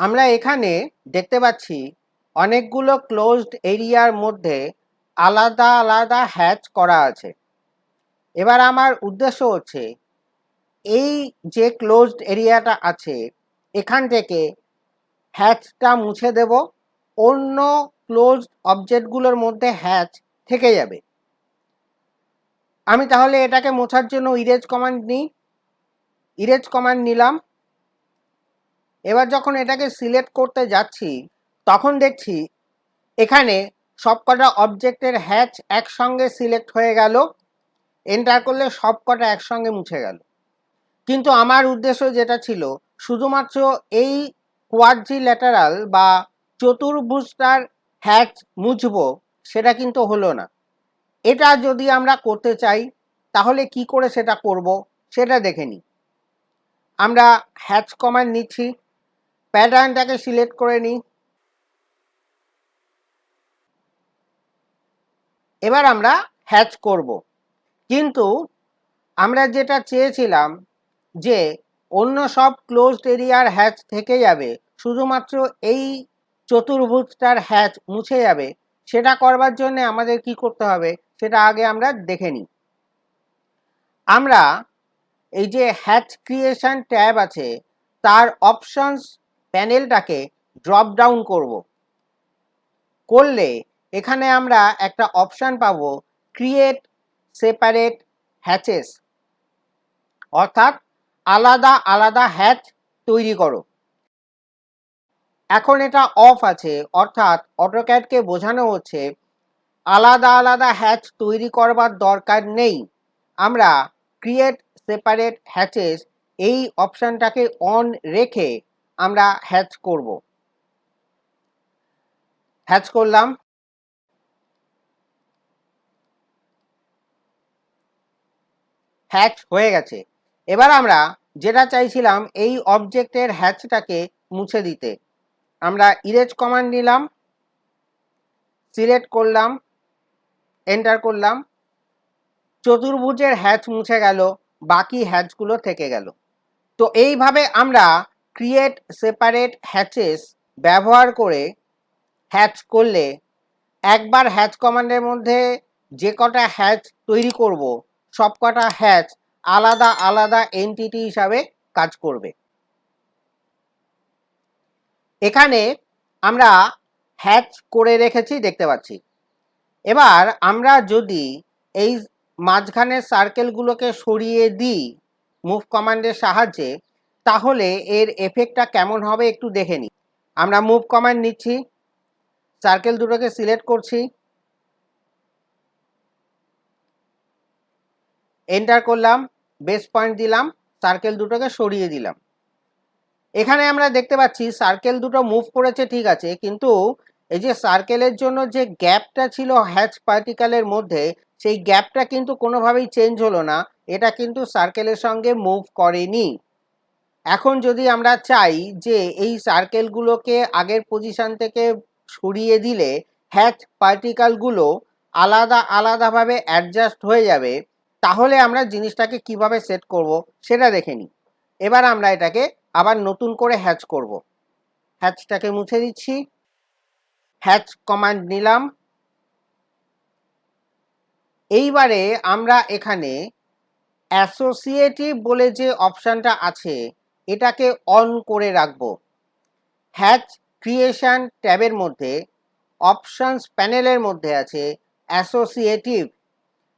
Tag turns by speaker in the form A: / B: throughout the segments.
A: আমরা এখানে দেখতে পাচ্ছি অনেকগুলো ক্লোজড এরিয়ার মধ্যে আলাদা আলাদা হ্যাচ করা আছে। এবার আমার উদ্দেশ্য হচ্ছে, এই যে ক্লোজড এরিয়াটা আছে, এখান থেকে হ্যাচটা মুছে দেব, অন্য ক্লোজড অবজেক্টগুলোর মধ্যে হ্যাচ থেকে যাবে। আমি তাহলে এটাকে মোছার জন্য ইরেজ কমান্ড নিই। ইরেজ কমান্ড নিলাম। এবার যখন এটাকে সিলেক্ট করতে যাচ্ছি, তখন দেখছি এখানে সবকটা অবজেক্টের হ্যাচ একসঙ্গে সিলেক্ট হয়ে গেল এন্টার করলে সবকটা একসঙ্গে মুছে গেল। কিন্তু আমার উদ্দেশ্য যেটা ছিল, শুধুমাত্র এই কোয়াড্রিল্যাটারাল বা চতুর্ভুজটার হ্যাচ মুছবো, সেটা কিন্তু হলো না। এটা যদি আমরা করতে চাই, তাহলে কি করে সেটা করব, সেটা দেখে নিই। আমরা হ্যাচ কমান্ড নিচ্ছি প্যাটার্নটাকে সিলেক্ট করে নিই। এবার আমরা হ্যাচ করব। কিন্তু আমরা যেটা চেয়েছিলাম যে অন্য সব ক্লোজড এরিয়ার হ্যাচ থেকে যাবে, শুধুমাত্র এই চতুর্ভুজটার হ্যাচ মুছে যাবে, সেটা করবার জন্য আমাদের কি করতে হবে, সেটা আগে আমরা দেখে নিই। আমরা এই যে হ্যাচ ক্রিয়েশন ট্যাব আছে, তার অপশনস প্যানেলটাকে ড্রপ ডাউন করব। করলে এখানে আমরা একটা অপশান পাবো ক্রিয়েট সেপারেট হ্যাচেস অর্থাৎ আলাদা আলাদা হ্যাচ তৈরি করো। এখন এটা অফ আছে, অর্থাৎ অটোক্যাডকে বোঝানো হচ্ছে, আলাদা আলাদা হ্যাচ তৈরি করবার দরকার নেই। আমরা ক্রিয়েট সেপারেট হ্যাচেস এই অপশানটাকে অন রেখে আমরা হ্যাচ করব। হ্যাচ করলাম। হ্যাচ হয়ে গেছে। এবার আমরা যেটা চাইছিলাম এই অবজেক্টের হ্যাচটাকে মুছে দিতে। আমরা ইরেজ কমান্ড নিলাম সিলেক্ট করলাম এন্টার করলাম। চতুর্ভুজের হ্যাচ মুছে গেল, বাকি হ্যাচগুলো থেকে গেল। তো এইভাবে আমরা ক্রিয়েট সেপারেট হ্যাচেস ব্যবহার করে হ্যাচ করলে একবার হ্যাচ কমান্ডের মধ্যে যে কটা হ্যাচ তৈরি করব, সব কটা হ্যাচ আলাদা আলাদা এনটিটি হিসাবে কাজ করবে। এখানে আমরা হ্যাচ করে রেখেছি দেখতে পাচ্ছি। এবার আমরা যদি এই মাঝখানের সার্কেলগুলোকে সরিয়ে দিই মুভ কমান্ডের সাহায্যে তাহলে এর এফেক্টটা কেমন হবে একটু দেখে নিই আমরা মুভ কমান্ড নিচ্ছি সার্কেল দুটোকে সিলেক্ট করছি। এন্টার করলাম বেস পয়েন্ট দিলাম সার্কেল দুটোকে সরিয়ে দিলাম। এখানে আমরা দেখতে পাচ্ছি সার্কেল দুটো মুভ করেছে, ঠিক আছে, কিন্তু এই যে সার্কেলের জন্য যে গ্যাপটা ছিল হ্যাচ পার্টিকালের মধ্যে, সেই গ্যাপটা কিন্তু কোনোভাবেই চেঞ্জ হলো না। এটা কিন্তু সার্কেলের সঙ্গে মুভ করেনি। এখন যদি আমরা চাই যে এই সার্কেলগুলোকে আগের পজিশান থেকে সরিয়ে দিলে হ্যাচ পার্টিকালগুলো আলাদা আলাদাভাবে অ্যাডজাস্ট হয়ে যাবে, তাহলে আমরা জিনিসটাকে কীভাবে সেট করব সেটা দেখে নিই। এবার আমরা এটাকে আবার নতুন করে হ্যাচ করব। হ্যাচটাকে মুছে দিচ্ছি। হ্যাচ কমান্ড নিলাম। এইবারে আমরা এখানে অ্যাসোসিয়েটিভ বলে যে অপশানটা আছে এটাকে অন করে রাখব। হ্যাচ ক্রিয়েশন ট্যাবের মধ্যে অপশানস প্যানেলের মধ্যে আছে অ্যাসোসিয়েটিভ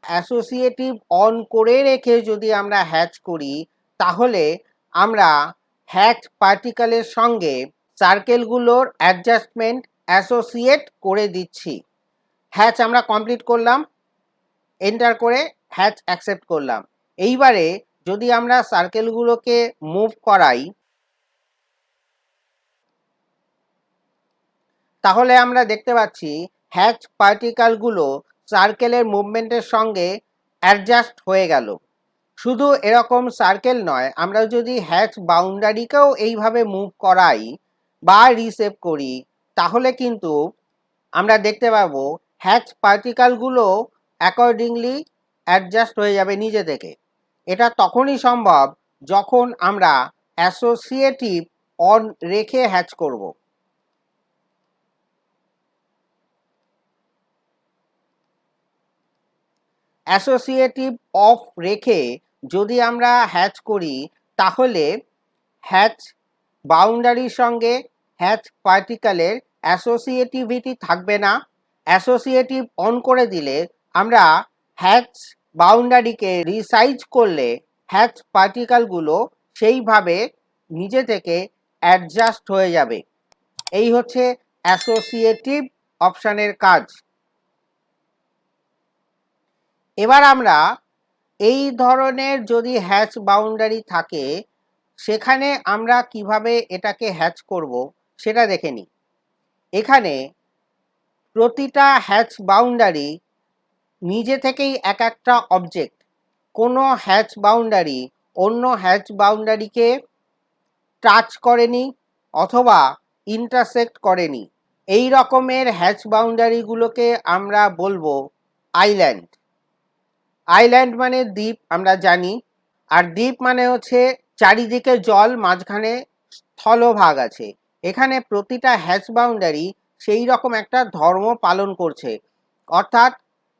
A: অ্যাসোসিয়েটিভ অন করে রেখে যদি আমরা হ্যাচ করি, তাহলে আমরা হ্যাচ পার্টিকেলের সঙ্গে সার্কেলগুলোর অ্যাডজাস্টমেন্ট অ্যাসোসিয়েট করে দিচ্ছি। হ্যাচ আমরা কমপ্লিট করলাম এন্টার করে হ্যাচ অ্যাকসেপ্ট করলাম। এইবারে যদি আমরা সার্কেলগুলোকে মুভ করাই, তাহলে আমরা দেখতে পাচ্ছি হ্যাচ পার্টিকালগুলো সার্কেলের মুভমেন্টের সঙ্গে অ্যাডজাস্ট হয়ে গেল। শুধু এরকম সার্কেল নয়, আমরা যদি হ্যাচ বাউন্ডারিকেও এইভাবে মুভ করাই বা রিসেভ করি, তাহলে কিন্তু আমরা দেখতে পাবো হ্যাচ পার্টিকালগুলো অ্যাকর্ডিংলি অ্যাডজাস্ট হয়ে যাবে নিজে থেকে। এটা তখনই সম্ভব যখন আমরা অ্যাসোসিয়েটিভ অন রেখে হ্যাচ করব। অ্যাসোসিয়েটিভ অফ রেখে যদি আমরা হ্যাচ করি, তাহলে হ্যাচ বাউন্ডারির সঙ্গে হ্যাচ পার্টিকেলের অ্যাসোসিয়েটিভিটি থাকবে না। অ্যাসোসিয়েটিভ অন করে দিলে আমরা হ্যাচ বাউন্ডারিকে রিসাইজ করলে হ্যাচ পার্টিকেলগুলো সেইভাবে নিজে থেকে অ্যাডজাস্ট হয়ে যাবে। এই হচ্ছে অ্যাসোসিয়েটিভ অপশানের কাজ। এবার আমরা এই ধরনের যদি হ্যাচ বাউন্ডারি থাকে, সেখানে আমরা কীভাবে এটাকে হ্যাচ করব সেটা দেখে নিই। এখানে প্রতিটা হ্যাচ বাউন্ডারি নিজে থেকেই এক একটা অবজেক্ট কোনো হ্যাচ বাউন্ডারি অন্য হ্যাচ বাউন্ডারিকে টাচ করেনি অথবা ইন্টারসেক্ট করেনি। এই রকমের হ্যাচ বাউন্ডারিগুলোকে আমরা বলব আইল্যান্ড আইল্যান্ড মানে দ্বীপ, আমরা জানি। আর দ্বীপ মানে হচ্ছে চারিদিকে জল, মাঝখানে স্থলভাগ আছে। এখানে প্রতিটা হ্যাচ বাউন্ডারি সেই রকম একটা ধর্ম পালন করছে। অর্থাৎ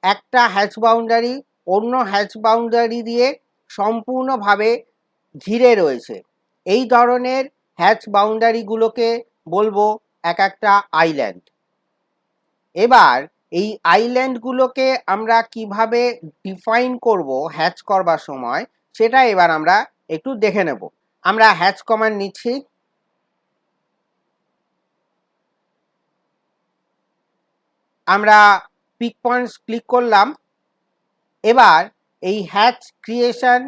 A: একটা হ্যাচ বাউন্ডারি অন্য হ্যাচ বাউন্ডারি দিয়ে সম্পূর্ণভাবে ঘিরে রয়েছে। এই ধরনের হ্যাচ বাউন্ডারিগুলোকে বলব এক একটা আইল্যান্ড এবার এই আইল্যান্ডগুলোকে আমরা কীভাবে ডিফাইন করব হ্যাচ করবার সময়, সেটা এবার আমরা একটু দেখে নেব। আমরা হ্যাচ কমান্ড নিচ্ছি। আমরা পিক পয়েন্টস ক্লিক করলাম। এবার এই হ্যাচ ক্রিয়েশন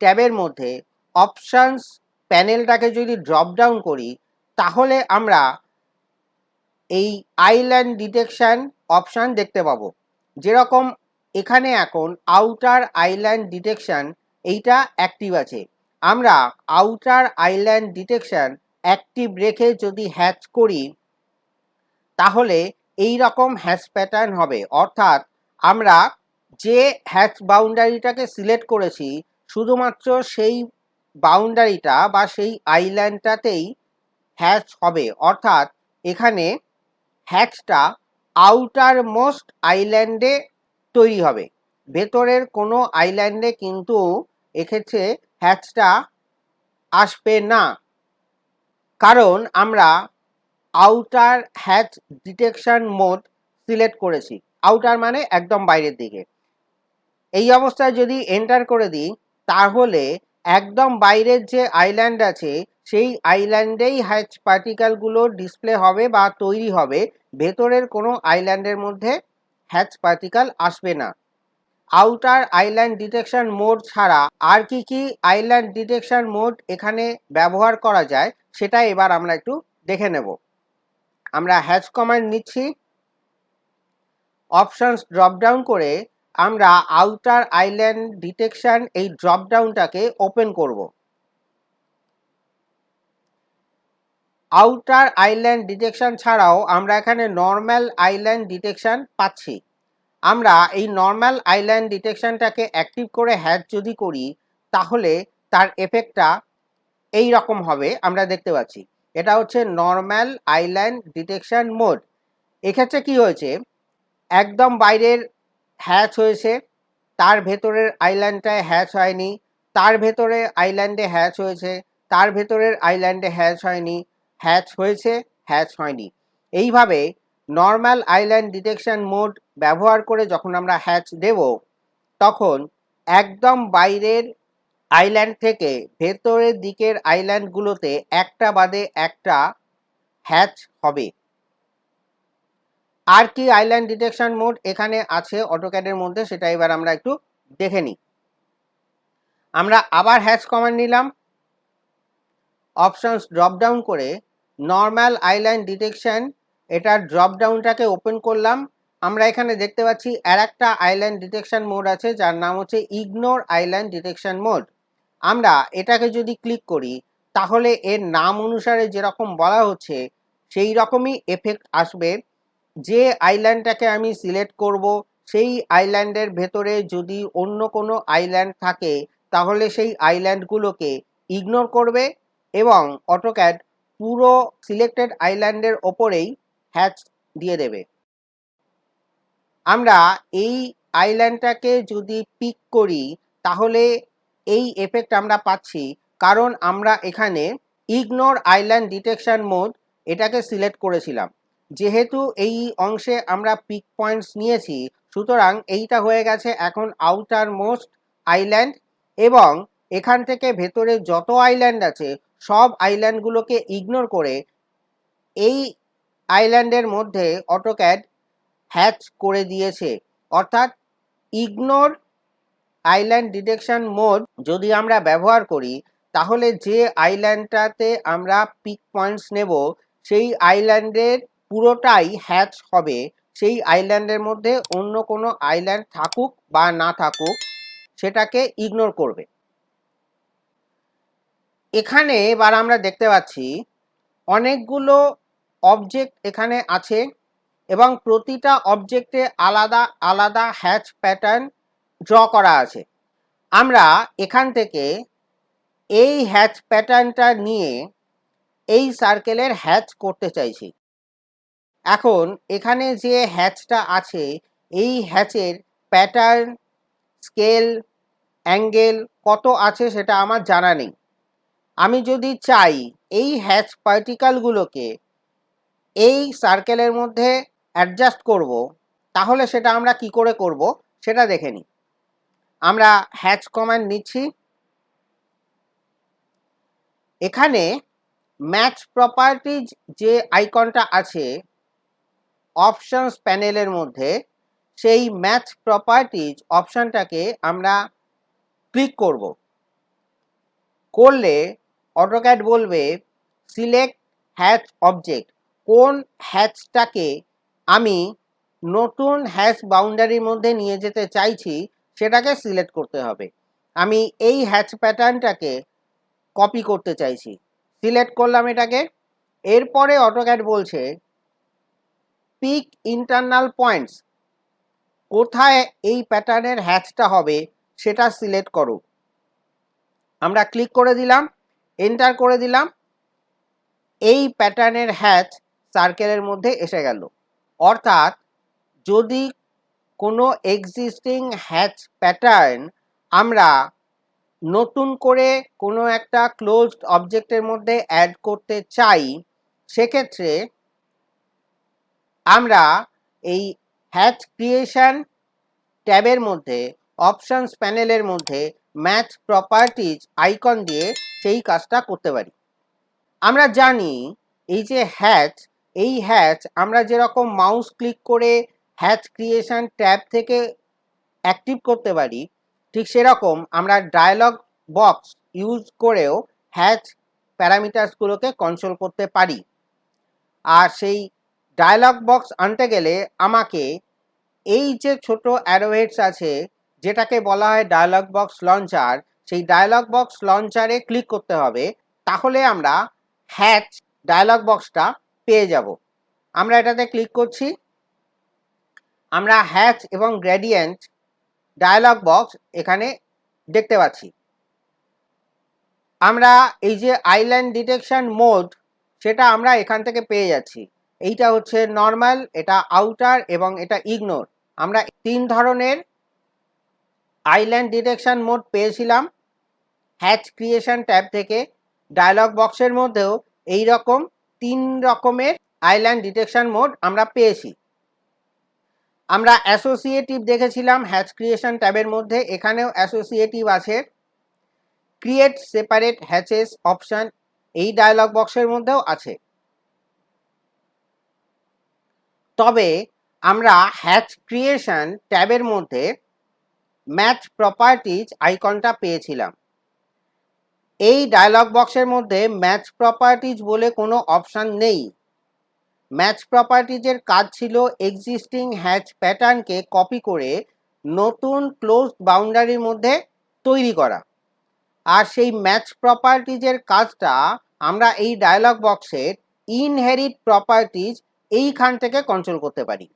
A: ট্যাবের মধ্যে অপশানস প্যানেলটাকে যদি ড্রপ ডাউন করি, তাহলে আমরা এই আইল্যান্ড ডিটেকশান অপশান দেখতে পাবো। যেরকম এখানে এখন আউটার আইল্যান্ড ডিটেকশান এইটা অ্যাক্টিভ আছে। আমরা আউটার আইল্যান্ড ডিটেকশান অ্যাক্টিভ রেখে যদি হ্যাচ করি, তাহলে এই রকম হ্যাচ প্যাটার্ন হবে। অর্থাৎ আমরা যে হ্যাচ বাউন্ডারিটাকে সিলেক্ট করেছি, শুধুমাত্র সেই বাউন্ডারিটা বা সেই আইল্যান্ডটাতেই হ্যাচ হবে। অর্থাৎ এখানে হ্যাচটা আউটার মোস্ট আইল্যান্ডে তৈরি হবে। ভেতরের কোনো আইল্যান্ডে কিন্তু এক্ষেত্রে হ্যাচটা আসবে না। কারণ আমরা outer hatch detection mode select করেছি। আউটার মানে একদম বাইরের দিকে। এই অবস্থায় যদি এন্টার করে দিই, তাহলে একদম বাইরের যে আইল্যান্ড আছে, সেই আইল্যান্ডেই হ্যাচ পার্টিকেলগুলো ডিসপ্লে হবে বা তৈরি হবে। ভেতরের কোনো আইল্যান্ডের মধ্যে হ্যাচ পার্টিকেল আসবে না। আউটার আইল্যান্ড ডিটেকশন মোড ছাড়া আর কি কি আইল্যান্ড ডিটেকশন মোড এখানে ব্যবহার করা যায়, সেটা এবার আমরা একটু দেখে নেব। আমরা হ্যাচ কমান্ড নিচ্ছি। অপশানস ড্রপডাউন করে আমরা আউটার আইল্যান্ড ডিটেকশন এই ড্রপডাউনটাকে ওপেন করব। আউটার আইল্যান্ড ডিটেকশন ছাড়াও আমরা এখানে নর্ম্যাল আইল্যান্ড ডিটেকশন পাচ্ছি। আমরা এই নর্ম্যাল আইল্যান্ড ডিটেকশনটাকে অ্যাক্টিভ করে হ্যাচ যদি করি, তাহলে তার এফেক্টটা এই রকম হবে, আমরা দেখতে পাচ্ছি। এটা হচ্ছে নর্ম্যাল আইল্যান্ড ডিটেকশন মোড এক্ষেত্রে কি হয়েছে? একদম বাইরের হ্যাচ হয়েছে, তার ভেতরের আইল্যান্ডটায় হ্যাচ হয়নি, তার ভেতরে আইল্যান্ডে হ্যাচ হয়েছে, তার ভেতরের আইল্যান্ডে হ্যাচ হয়নি হ্যাচ হয়েছে হ্যাচ হয়নি। এইভাবে নর্ম্যাল আইল্যান্ড ডিটেকশন মোড ব্যবহার করে যখন আমরা হ্যাচ দেব, তখন একদম বাইরের আইল্যান্ড থেকে ভেতরের দিকের আইল্যান্ডগুলোতে একটা বাদে একটা হ্যাচ হবে। আর কি আইল্যান্ড ডিটেকশন মোড এখানে আছে অটোক্যাডের মধ্যে সেটা এবার আমরা একটু দেখে নিই। আমরা আবার হ্যাচ কমান্ড নিলাম। অপশনস ড্রপডাউন করে নর্ম্যাল আইল্যান্ড ডিটেকশন, এটার ড্রপ ডাউনটাকে ওপেন করলাম। আমরা এখানে দেখতে পাচ্ছি আর একটা আইল্যান্ড ডিটেকশন মোড আছে যার নাম হচ্ছে ইগনোর আইল্যান্ড ডিটেকশন মোড। আমরা এটাকে যদি ক্লিক করি, তাহলে এর নাম অনুসারে যেরকম বলা হচ্ছে, সেই রকমই এফেক্ট আসবে। যে আইল্যান্ডটাকে আমি সিলেক্ট করব, সেই আইল্যান্ডের ভেতরে যদি অন্য কোনো আইল্যান্ড থাকে, তাহলে সেই আইল্যান্ডগুলোকে ইগনোর করবে এবং অটোক্যাড পুরো সিলেক্টেড আইল্যান্ডের ওপরেই হ্যাচ দিয়ে দেবে। আমরা এই আইল্যান্ডটাকে যদি পিক করি, তাহলে এই এফেক্ট আমরা পাচ্ছি, কারণ আমরা এখানে ইগনোর আইল্যান্ড ডিটেকশন মোড এটাকে সিলেক্ট করেছিলাম। যেহেতু এই অংশে আমরা পিক পয়েন্টস নিয়েছি, সুতরাং এইটা হয়ে গেছে এখন আউটার মোস্ট আইল্যান্ড এবং এখান থেকে ভেতরে যত আইল্যান্ড আছে, সব আইল্যান্ডগুলোকে ইগনোর করে এই আইল্যান্ডের মধ্যে অটোক্যাড হ্যাচ করে দিয়েছে। অর্থাৎ ইগনোর আইল্যান্ড ডিটেকশন মোড যদি আমরা ব্যবহার করি, তাহলে যে আইল্যান্ডটাতে আমরা পিক পয়েন্টস নেব, সেই আইল্যান্ডের পুরোটাই হ্যাচ হবে। সেই আইল্যান্ডের মধ্যে অন্য কোনো আইল্যান্ড থাকুক বা না থাকুক, সেটাকে ইগনোর করবে। এখানে এবার আমরা দেখতে পাচ্ছি, অনেকগুলো অবজেক্ট এখানে আছে এবং প্রতিটা অবজেক্টে আলাদা আলাদা হ্যাচ প্যাটার্ন ড্র করা আছে। আমরা এখান থেকে এই হ্যাচ প্যাটার্নটা নিয়ে এই সার্কেলের হ্যাচ করতে চাইছি। এখন এখানে যে হ্যাচটা আছে, এই হ্যাচের প্যাটার্ন স্কেল অ্যাঙ্গেল কত আছে সেটা আমার জানা নেই। আমি যদি চাই এই হ্যাচ পার্টিকালগুলোকে এই সার্কেলের মধ্যে অ্যাডজাস্ট করব, তাহলে সেটা আমরা কি করে করব সেটা দেখে নিই। আমরা হ্যাচ কমান্ড নিচ্ছি। এখানে ম্যাচ প্রপার্টিজ যে আইকনটা আছে অপশনস প্যানেলের মধ্যে, সেই ম্যাচ প্রপার্টিজ অপশনটাকে আমরা ক্লিক করব। করলে অটোক্যাড বলবে সিলেক্ট হ্যাচ অবজেক্ট কোন হ্যাচটাকে আমি নতুন হ্যাচ বাউন্ডারির মধ্যে নিয়ে যেতে চাইছি সেটাকে সিলেক্ট করতে হবে। আমি এই হ্যাচ প্যাটার্নটাকে কপি করতে চাইছি। সিলেক্ট করলাম এটাকে। এরপরে অটোক্যাড বলছে পিক ইন্টারনাল পয়েন্টস কোথায় এই প্যাটার্নের হ্যাচটা হবে সেটা সিলেক্ট করো। আমরা ক্লিক করে দিলাম এন্টার করে দিলাম। এই প্যাটার্নের হ্যাচ সার্কেলের মধ্যে এসে গেল। অর্থাৎ যদি কোনো এক্সিস্টিং হ্যাচ প্যাটার্ন আমরা নতুন করে কোনো একটা ক্লোজড অবজেক্টের মধ্যে অ্যাড করতে চাই, সেক্ষেত্রে আমরা এই হ্যাচ ক্রিয়েশন ট্যাবের মধ্যে অপশানস প্যানেলের মধ্যে ম্যাচ প্রপার্টিজ আইকন দিয়ে সেই কাজটা করতে পারি। আমরা জানি এই যে হ্যাচ এই হ্যাচ আমরা যেরকম মাউস ক্লিক করে হ্যাচ ক্রিয়েশন ট্যাব থেকে অ্যাক্টিভ করতে পারি, ঠিক সেরকম আমরা ডায়ালগ বক্স ইউজ করেও হ্যাচ প্যারামিটার্সগুলোকে কন্ট্রোল করতে পারি। আর সেই ডায়ালগ বক্স আনতে গেলে আমাকে এই যে ছোট অ্যারোহেডস আছে, যেটাকে বলা হয় ডায়ালগ বক্স লঞ্চার সেই ডায়ালগ বক্স লঞ্চারে ক্লিক করতে হবে, তাহলে আমরা হ্যাচ ডায়ালগ বক্সটা পেয়ে যাব। আমরা এটাতে ক্লিক করছি। আমরা হ্যাচ এবং গ্রেডিয়েন্ট ডায়ালগ বক্স এখানে দেখতে পাচ্ছি। আমরা এই যে আইল্যান্ড ডিটেকশন মোড সেটা আমরা এখান থেকে পেয়ে যাচ্ছি। এইটা হচ্ছে নর্মাল এটা আউটার এবং এটা ইগনোর আমরা তিন ধরনের আইল্যান্ড ডিটেকশন মোড পেয়েছিলাম। হ্যাচ ক্রিয়েশন ট্যাব থেকে ডায়ালগ বক্সের মধ্যেও এই রকম তিন রকমের আইল্যান্ড ডিটেকশন মোড আমরা পেয়েছি। আমরা অ্যাসোসিয়েটিভ দেখেছিলাম হ্যাচ ক্রিয়েশন ট্যাবের মধ্যে, এখানেও অ্যাসোসিয়েটিভ আছে। ক্রিয়েট সেপারেট হ্যাচেস অপশান এই ডায়লগ বক্সের মধ্যেও আছে। তবে আমরা হ্যাচ ক্রিয়েশন ট্যাবের মধ্যে ম্যাচ প্রপার্টিজ আইকনটা পেয়েছিলাম। এই ডায়লগ বক্সের মধ্যে ম্যাচ প্রপার্টিজ বলে কোনো অপশান নেই। ম্যাচ প্রপার্টিজের কাজ ছিল এক্সিস্টিং হ্যাচ প্যাটার্নকে কপি করে নতুন ক্লোজ বাউন্ডারির মধ্যে তৈরি করা। আর সেই ম্যাচ প্রপার্টিজের কাজটা আমরা এই ডায়ালগ বক্সের ইনহেরিট প্রপার্টিজ এইখান থেকে কন্ট্রোল করতে পারি।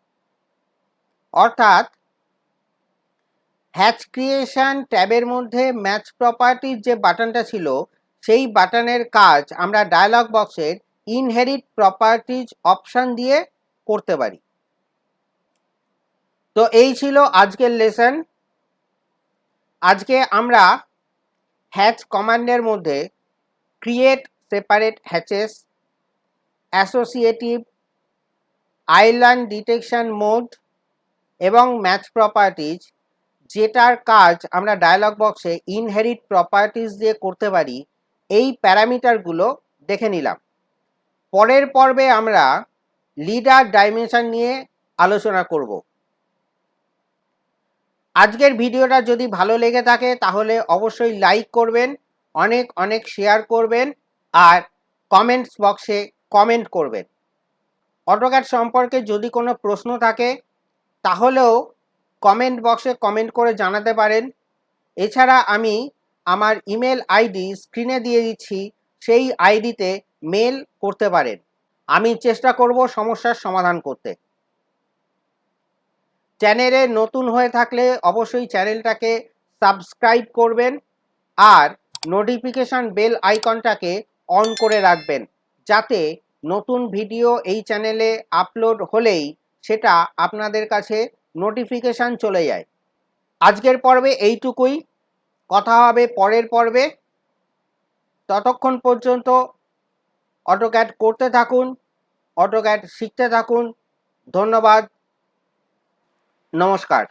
A: অর্থাৎ হ্যাচ ক্রিয়েশন ট্যাবের মধ্যে ম্যাচ প্রপার্টির যে বাটনটা ছিল, সেই বাটনের কাজ আমরা ডায়ালগ বক্সের ইনহেরিট প্রপার্টিজ অপশান দিয়ে করতে পারি। তো এই ছিল আজকের লেসন আজকে আমরা হ্যাচ কমান্ডের মধ্যে create separate hatches associative island detection mode এবং ম্যাচ প্রপার্টিজ যেটার কাজ আমরা ডায়ালগ বক্সে ইনহেরিট প্রপার্টিজ দিয়ে করতে পারি, এই প্যারামিটারগুলো দেখে নিলাম। পরের পর্বে আমরা লিডার ডাইমেনশন নিয়ে আলোচনা করব। আজকের ভিডিওটা যদি ভালো লেগে থাকে, তাহলে অবশ্যই লাইক করবেন, অনেক অনেক শেয়ার করবেন, আর কমেন্টস বক্সে কমেন্ট করবেন। অটোক্যাট সম্পর্কে যদি কোনো প্রশ্ন থাকে, তাহলেও কমেন্ট বক্সে কমেন্ট করে জানাতে পারেন। এছাড়া আমি আমার ইমেল আইডি স্ক্রিনে দিয়ে দিচ্ছি, সেই আইডিতে মেল করতে পারেন। আমি চেষ্টা করব সমস্যার সমাধান করতে। চ্যানেলে নতুন হয়ে থাকলে অবশ্যই চ্যানেলটাকে সাবস্ক্রাইব করবেন আর নোটিফিকেশান বেল আইকনটাকে অন করে রাখবেন যাতে নতুন ভিডিও এই চ্যানেলে আপলোড হলেই সেটা আপনাদের কাছে নোটিফিকেশান চলে যায়। আজকের পর্বে এইটুকুই। কথা হবে পরের পর্বে। ততক্ষণ পর্যন্ত অটোক্যাট করতে থাকুন অটোক্যাট শিখতে থাকুন। ধন্যবাদ। নমস্কার।